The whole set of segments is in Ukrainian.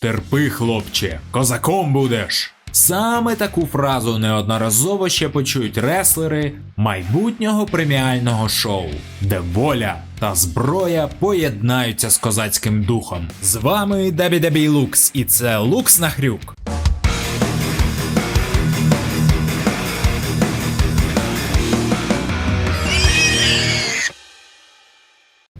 Терпи, хлопче, козаком будеш. Саме таку фразу неодноразово ще почують реслери майбутнього преміального шоу, де воля та зброя поєднаються з козацьким духом. З вами Дабі Лукс, і це Лукс на хрюк.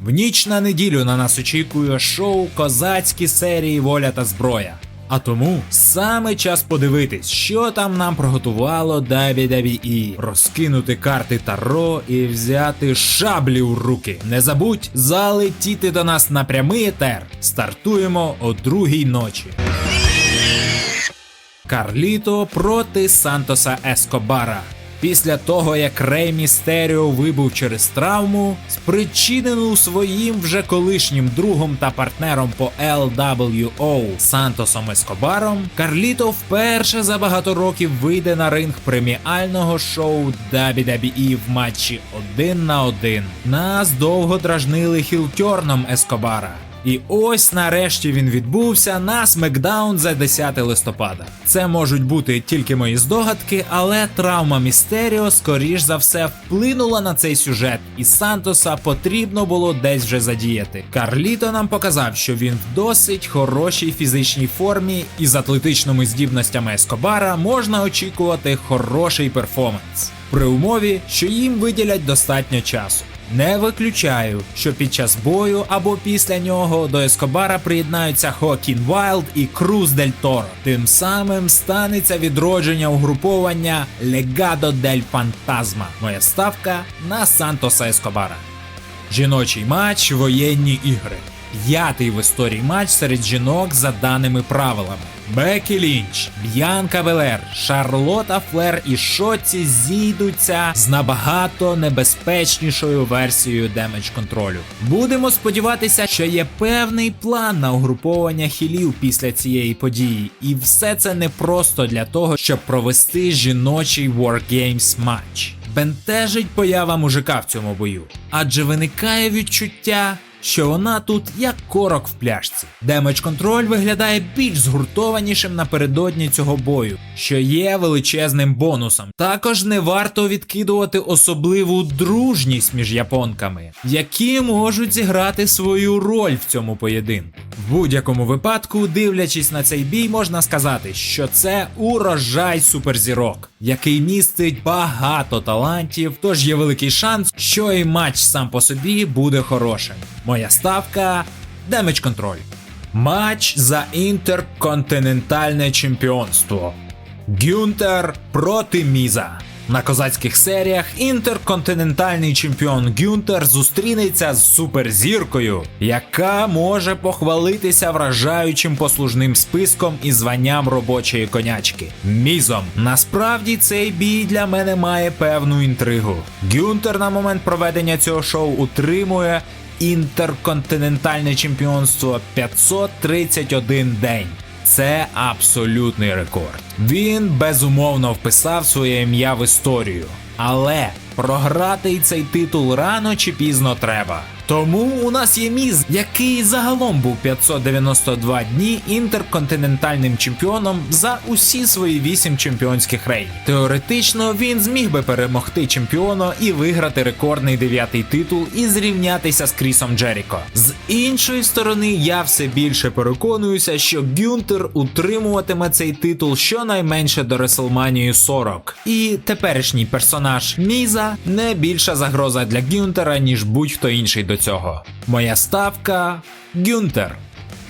В ніч на неділю на нас очікує шоу Козацькі серії Воля та зброя. А тому саме час подивитись, що там нам приготувало WWE. Розкинути карти Таро і взяти шаблі в руки. Не забудь залетіти до нас на прямий етер. Стартуємо о другій ночі. Карліто проти Сантоса Ескобара. Після того, як Рей Містеріо вибув через травму, спричинену своїм вже колишнім другом та партнером по LWO Сантосом Ескобаром, Карліто вперше за багато років вийде на ринг преміального шоу WWE в матчі один на один. Нас довго дражнили хілтьорном Ескобара. І ось нарешті він відбувся на Смекдаун за 10 листопада. Це можуть бути тільки мої здогадки, але травма Містеріо, скоріш за все, вплинула на цей сюжет, і Сантоса потрібно було десь вже задіяти. Карліто нам показав, що він в досить хорошій фізичній формі, і з атлетичними здібностями Ескобара можна очікувати хороший перформанс. При умові, що їм виділять достатньо часу. Не виключаю, що під час бою або після нього до Ескобара приєднаються Хокін Вайлд і Круз Дель Торо. Тим самим станеться відродження угруповання Легадо дель Фантазма. Моя ставка на Сантоса Ескобара. Жіночий матч воєнні ігри. П'ятий в історії матч серед жінок за даними правилами. Бекі Лінч, Б'янка Белер, Шарлота Флер і Шоці зійдуться з набагато небезпечнішою версією демедж контролю. Будемо сподіватися, що є певний план на угруповання хілів після цієї події, і все це не просто для того, щоб провести жіночий Wargames матч. Бентежить поява мужика в цьому бою, адже виникає відчуття, що вона тут як корок в пляшці. Демедж контроль виглядає більш згуртованішим напередодні цього бою, що є величезним бонусом. Також не варто відкидувати особливу дружність між японками, які можуть зіграти свою роль в цьому поєдинку. В будь-якому випадку, дивлячись на цей бій, можна сказати, що це урожай суперзірок, який містить багато талантів, тож є великий шанс, що і матч сам по собі буде хорошим. Моя ставка Демедж контроль. Матч за інтерконтинентальне чемпіонство. Гюнтер проти Міза. На козацьких серіях інтерконтинентальний чемпіон Гюнтер зустрінеться з суперзіркою, яка може похвалитися вражаючим послужним списком і званням робочої конячки. Мізом. Насправді цей бій для мене має певну інтригу. Гюнтер на момент проведення цього шоу утримує інтерконтинентальне чемпіонство 531 день. Це абсолютний рекорд. Він безумовно вписав своє ім'я в історію, але програти цей титул рано чи пізно треба. Тому у нас є міз, який загалом був 592 дні інтерконтинентальним чемпіоном за усі свої 8 чемпіонських рейдів. Теоретично він зміг би перемогти чемпіона і виграти рекордний дев'ятий титул і зрівнятися з Крісом Джеріко. З іншої сторони, я все більше переконуюся, що Гюнтер утримуватиме цей титул щонайменше до Реслманії 40. І теперішній персонаж Міза не більша загроза для Гюнтера, ніж будь-хто інший до цього. Моя ставка Гюнтер.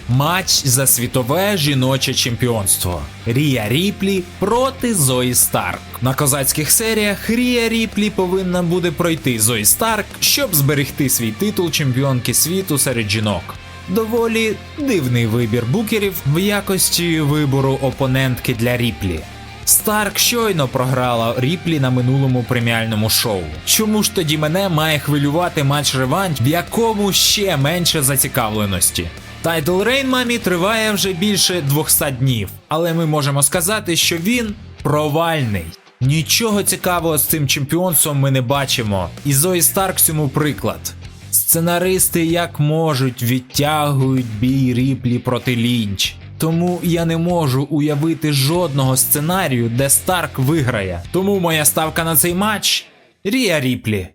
Матч за світове жіноче чемпіонство. Рія Ріплі проти Зої Старк. На козацьких серіях Рія Ріплі повинна буде пройти Зої Старк, щоб зберегти свій титул чемпіонки світу серед жінок. Доволі дивний вибір букерів в якості вибору опонентки для Ріплі. Старк щойно програла Ріплі на минулому преміальному шоу. Чому ж тоді мене має хвилювати матч реванш, в якому ще менше зацікавленості? Тайтл Рейн мамі триває вже більше 200 днів, але ми можемо сказати, що він провальний. Нічого цікавого з цим чемпіонством ми не бачимо, і Зої Старк цьому приклад. Сценаристи як можуть відтягують бій Ріплі проти Лінч. Тому я не можу уявити жодного сценарію, де Старк виграє. Тому моя ставка на цей матч Рія Ріплі.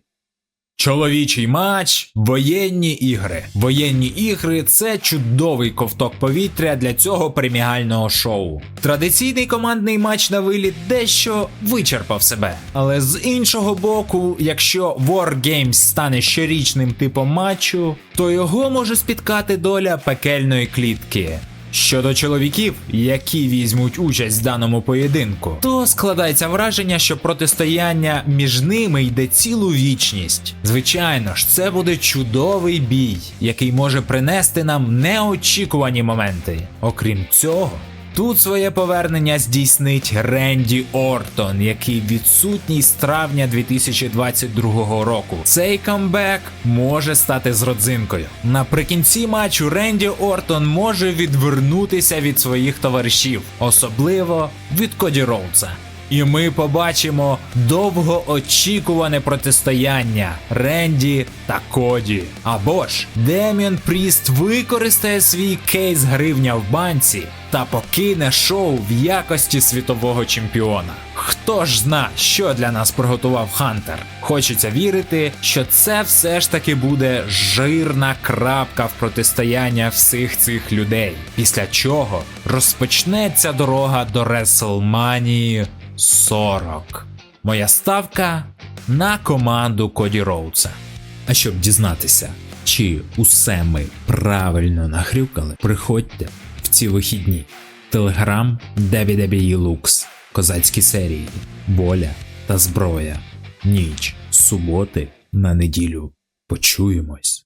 Чоловічий матч, воєнні ігри. Воєнні ігри це чудовий ковток повітря для цього преміального шоу. Традиційний командний матч на виліт дещо вичерпав себе. Але з іншого боку, якщо Wargames стане щорічним типом матчу, то його може спіткати доля пекельної клітки. Щодо чоловіків, які візьмуть участь в даному поєдинку, то складається враження, що протистояння між ними йде цілу вічність. Звичайно ж, це буде чудовий бій, який може принести нам неочікувані моменти. Окрім цього. Тут своє повернення здійснить Ренді Ортон, який відсутній з травня 2022 року. Цей камбек може стати з родзинкою. Наприкінці матчу Ренді Ортон може відвернутися від своїх товаришів, особливо від Коді Роудса. І ми побачимо довгоочікуване протистояння Ренді та Коді. Або ж Деміан Пріст використає свій кейс гривня в банці та покине шоу в якості світового чемпіона. Хто ж зна, що для нас приготував Хантер? Хочеться вірити, що це все ж таки буде жирна крапка в протистояння всіх цих людей, після чого розпочнеться дорога до Реслманії 40. Моя ставка на команду Коді Роудса. А щоб дізнатися, чи усе ми правильно нахрюкали, приходьте в ці вихідні. Телеграм WWE Lux, козацькі серії, боля та зброя. Ніч суботи на неділю. Почуємось.